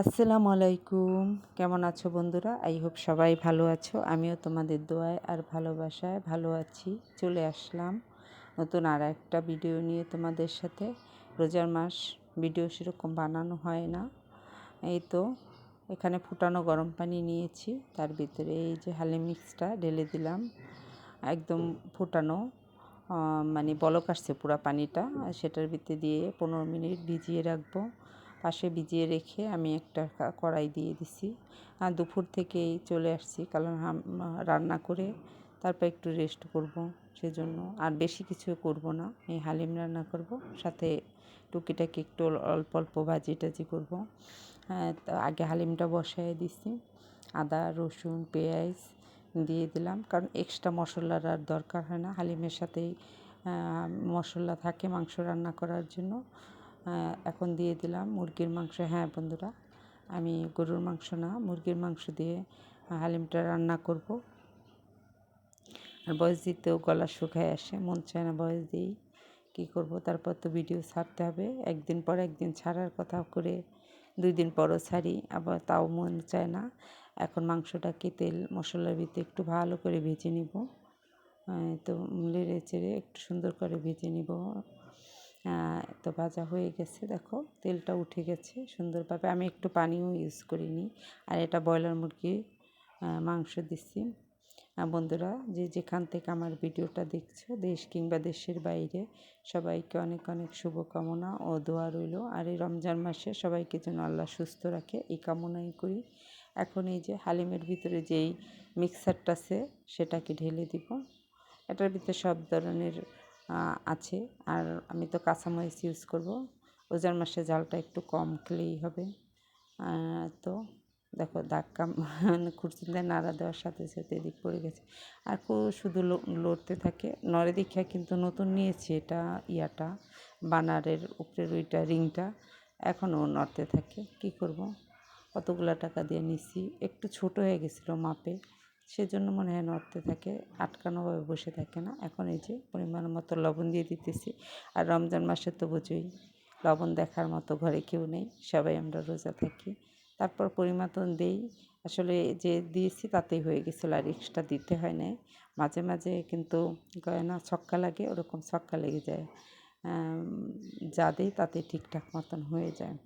আসসালামু আলাইকুম। কেমন আছো বন্ধুরা? আই হোপ সবাই ভালো আছো। আমিও তোমাদের দোয়ায় আর ভালোবাসায় ভালো আছি। চলে আসলাম নতুন আর একটা ভিডিও নিয়ে তোমাদের সাথে। রোজার মাস ভিডিও সেরকম বানানো হয় না। এই তো এখানে ফুটানো গরম পানি নিয়েছি। তার ভিতরে এই যে হালি মিক্সটা ঢেলে দিলাম। একদম ফুটানো মানে বলক আসছে পুরা পানিটা। সেটার ভিতরে দিয়ে পনেরো মিনিট ভিজিয়ে রাখব। পাশে ভিজিয়ে রেখে আমি একটা কড়াই দিয়ে দিছি। আর দুপুর থেকেই চলে আসছি কারণ রান্না করে তারপর একটু রেস্ট করব সেজন্য। আর বেশি কিছু করব না এই হালিম রান্না করব সাথে টুকিটাকি একটু অল্প অল্প ভাজি টাজি করব। হ্যাঁ, আগে হালিমটা বসাই দিছি আদা রসুন পেঁয়াজ দিয়ে দিলাম কারণ এক্সট্রা মশলার আর দরকার হয় না হালিমের সাথেই মশলা থাকে মাংস রান্না করার জন্য। এখন দিয়ে দিলাম মুরগির মাংস। হ্যাঁ বন্ধুরা, আমি গরুর মাংস না, মুরগির মাংস দিয়ে হালিমটা রান্না করব। আর বয়স দিতেও গলা শুকায় আসে, মন চায় না বয়স দিই কী করব। তারপর তো ভিডিও ছাড়তে হবে, একদিন পর একদিন ছাড়ার কথা করে দুই দিন পরও ছাড়ি, আবার তাও মন চায় না। এখন মাংসটাকে তেল মশলার ভিতরে একটু ভালো করে ভেজে নিব। তো লেড়ে চেড়ে একটু সুন্দর করে ভেজে নিব। তো ভাজা হয়ে গেছে, দেখো, তেলটা উঠে গেছে সুন্দরভাবে। আমি একটু পানিও ইউজ করিনি, আর এটা ব্রয়লার মুরগি মাংস দিচ্ছি বন্ধুরা, যে যেখান থেকে আমার ভিডিওটা দেখছ, দেশ কিংবা দেশের বাইরে, সবাইকে অনেক অনেক শুভকামনা ও দোয়া রইল। আর এই রমজান মাসে সবাইকে যেন আল্লাহ সুস্থ রাখে, এই কামনাই করি। এখন এই যে হালিমের ভিতরে যেই মিক্সারটা আছে, সেটাকে ঢেলে দিব। এটার ভিতরে সব ধরনের আছে। আর আমি তো কাঁচামরিচ ইউজ করব। রোজার মাসে জালটা একটু কম খেলেই হবে। তো দেখো দাগ কাম খুরচিতে নাড়া দেওয়ার সাথে সাথে এদিক পড়ে গেছে। আর শুধু লড়তে থাকে। নরে দীক্ষা কিন্তু নতুন নিয়েছি এটা ইয়াটা, বানারের উপরের ওইটা রিংটা। এখনও নড়তে থাকে। কি করব? কতগুলা টাকা দিয়ে নিছি। একটু ছোট হয়ে গেছিল মাপে। সেজন্য মনে হয় নড়তে থাকে, আটকানোভাবে বসে থাকে না। এখন এই যে পরিমাণ মতো লবণ দিয়ে দিতেছি। আর রমজান মাসে তো বোঝোই, লবণ দেখার মতো ঘরে কেউ নেই, সবাই আমরা রোজা থাকি। তারপর পরিমাতন দেই। আসলে যে দিয়েছি তাতেই হয়ে গেছিল, আর এক্সট্রা দিতে হয় না মাঝে মাঝে কিন্তু গয়না ছক্কা লাগে, ওরকম ছক্কা লেগে যায়। যা দিই তাতে ঠিকঠাক মতন হয়ে যায়।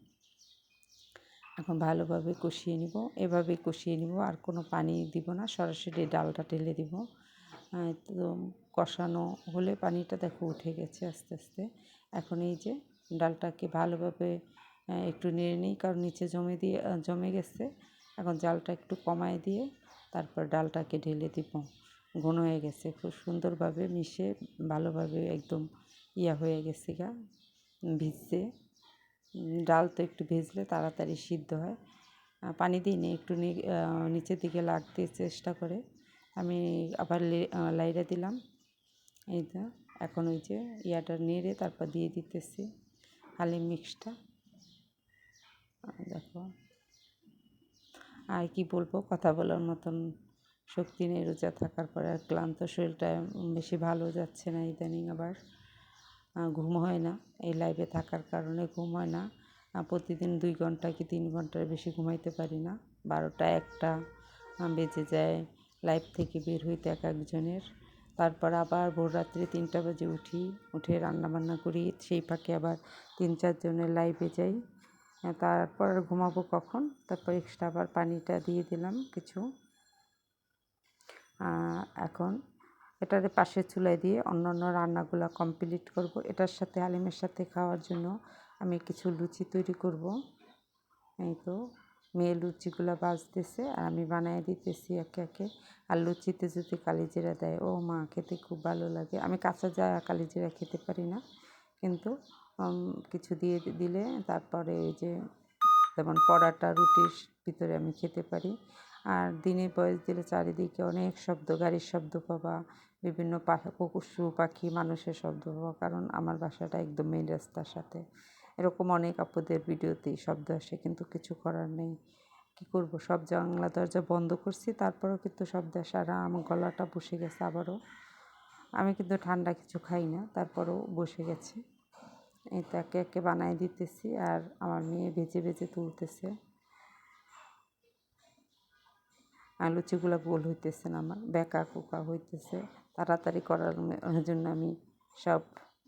এখন ভালোভাবে কষিয়ে নিব। এভাবে কষিয়ে নিব, আর কোনো পানি দিব না। সরাসরি ডালটা ঢেলে দিব। তো কষানো হলে পানিটা দেখো উঠে গেছে আস্তে আস্তে। এখন এই যে ডালটাকে ভালোভাবে একটু নেড়ে নিই, কারণ নিচে জমে দিয়ে জমে গেছে। এখন জালটা একটু কমায় দিয়ে তারপর ডালটাকে ঢেলে দিব। ঘন হয়ে গেছে, খুব সুন্দরভাবে মিশে ভালোভাবে একদম ইয়া হয়ে গেছে গা, ভিজছে। ডাল তো একটু ভেজলে তাড়াতাড়ি সিদ্ধ হয়। পানি দিই একটু নিচের দিকে লাগতে চেষ্টা করে। আমি আবার লাইরা দিলাম। এই তো, এখন ওই যে ইয়াটা নেড়ে তারপর দিয়ে দিতেছি হালিম মিক্সটা। দেখো। আর কি বলব, কথা বলার মতন শক্তি নেই, রোজা থাকার পরে আর ক্লান্ত শরীরটা বেশি ভালো যাচ্ছে না ইদানিং আবার। ঘুম হয় না। এই লাইভে থাকার কারণে ঘুম হয় না। প্রতিদিন দুই ঘণ্টা কি তিন ঘণ্টার বেশি ঘুমাইতে পারি না। বারোটা, একটা বেজে যায় লাইভ থেকে বের হইতে এক একজনের। তারপর আবার ভোর রাত্রে তিনটা বাজে উঠি, উঠে রান্না বান্না করি, সেই ফাঁকে আবার তিন চারজনের লাইভে যাই। তারপর ঘুমাবো কখন? তারপর এক্সট্রা আবার পানিটা দিয়ে দিলাম কিছু। এখন এটার পাশের চুলায় দিয়ে অন্য অন্য রান্নাগুলো কমপ্লিট করব। এটার সাথে হালিমের সাথে খাওয়ার জন্য আমি কিছু লুচি তৈরি করব। এই তো, মেয়ে লুচিগুলো বাজতেছে আর আমি বানিয়ে দিতেছি একে একে। আর লুচিতে যদি কালিজিরা দেয়, ও মা, খেতে খুব ভালো লাগে। আমি কাঁচা যা কালিজিরা খেতে পারি না, কিন্তু কিছু দিয়ে দিলে তারপরে ওই যে, যেমন পরাটা, রুটির ভিতরে আমি খেতে পারি। আর দিনে বয়স দিলে চারিদিকে অনেক শব্দ, গাড়ির শব্দ পাবা বিভিন্ন পশু পাখি, মানুষের শব্দ পাবা কারণ আমার বাসাটা একদম মেন রাস্তার সাথে। এরকম অনেক আপুদের ভিডিওতেই শব্দ আসে, কিন্তু কিছু করার নেই। কী করব? সব জানলা, দরজা বন্ধ করছি, তারপরেও কিন্তু শব্দ আসে। আর আমার গলাটা বসে গেছে আবারও। আমি কিন্তু ঠান্ডা কিছু খাই না, তারপরেও বসে গেছে। একে একে বানাই দিতেছি, আর আমার মেয়ে ভেজে ভেজে তুলতেছে। আর লুচিগুলো গোল হইতেছে না আমার, বেকা কোকা হইতেছে। তাড়াতাড়ি করার জন্য আমি সব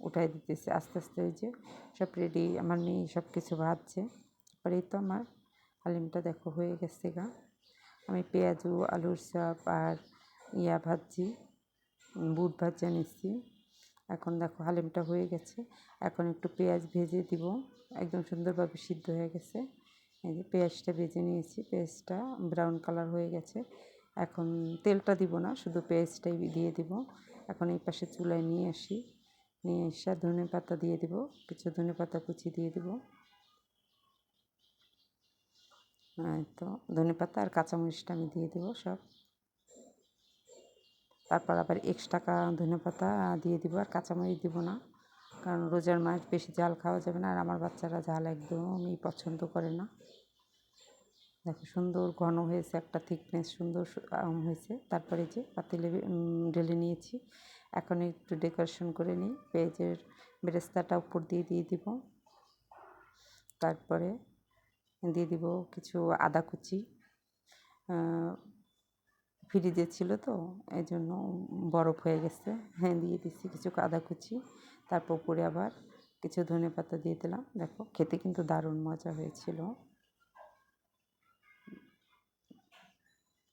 উঠাই দিতেছি। আস্তে আস্তে ওই যে সব রেডি আমার মেয়ে সব কিছু ভাজছে। তারপরে তো আমার হালিমটা দেখো হয়ে গেছে গা। আমি পেঁয়াজু, আলুর চপ আর ইয়া ভাজছি, বুট ভাজা নিচ্ছি। এখন দেখো হালিমটা হয়ে গেছে। এখন একটু পেঁয়াজ ভেজে দিব। একদম সুন্দরভাবে সিদ্ধ হয়ে গেছে। এই যে পেঁয়াজটা ভেজে নিয়েছি পেঁয়াজটা ব্রাউন কালার হয়ে গেছে। এখন তেলটা দিব না, শুধু পেঁয়াজটাই দিয়ে দিব। এখন এই পাশে চুলায় নিয়ে আসি। নিয়ে এসে ধনে পাতা দিয়ে দিব, কিছু ধনে পাতা কুচি দিয়ে দিব। তো, ধনে পাতা আর কাঁচামরিচটা আমি দিয়ে দেবো সব। তারপর আবার এক্সট্রা ধনে পাতা দিয়ে দিব, আর কাঁচামরিচ দিব না। কারণ রোজার মাছ বেশি ঝাল খাওয়া যাবে না, আর আমার বাচ্চারা ঝাল একদমই পছন্দ করে না। দেখো সুন্দর ঘন হয়েছে, একটা থিকনেস সুন্দর হয়েছে। তারপরে যে পাতিলে ঢেলে নিয়েছি। এখন একটু ডেকোরেশন করে নিই। পেঁয়াজের বেরেস্তাটা উপর দিয়ে দিয়ে দিব। তারপরে দিয়ে দিব কিছু আদা কুচি। ফ্রিজে ছিল তো এই জন্য বরফ হয়ে গেছে। হ্যাঁ দিয়ে দিচ্ছি কিছু আদা কুচি। তারপর উপরে আবার কিছু ধনে পাতা দিয়ে দিলাম। দেখো, খেতে কিন্তু দারুণ মজা হয়েছিল।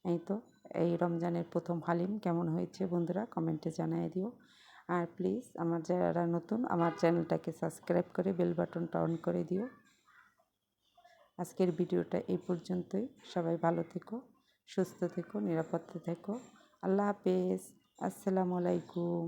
এই তো, এই রমজানের প্রথম হালিম কেমন হয়েছে বন্ধুরা কমেন্টে জানিয়ে দিও। আর প্লিজ আমার যারা নতুন, আমার চ্যানেলটাকে সাবস্ক্রাইব করে বেল বাটনটা অন করে দিও। আজকের ভিডিওটা এই পর্যন্তই। সবাই ভালো থেকো, সুস্থ থেকো নিরাপত্তা থেকো। আল্লাহ হাফেজ। আসসালামু আলাইকুম।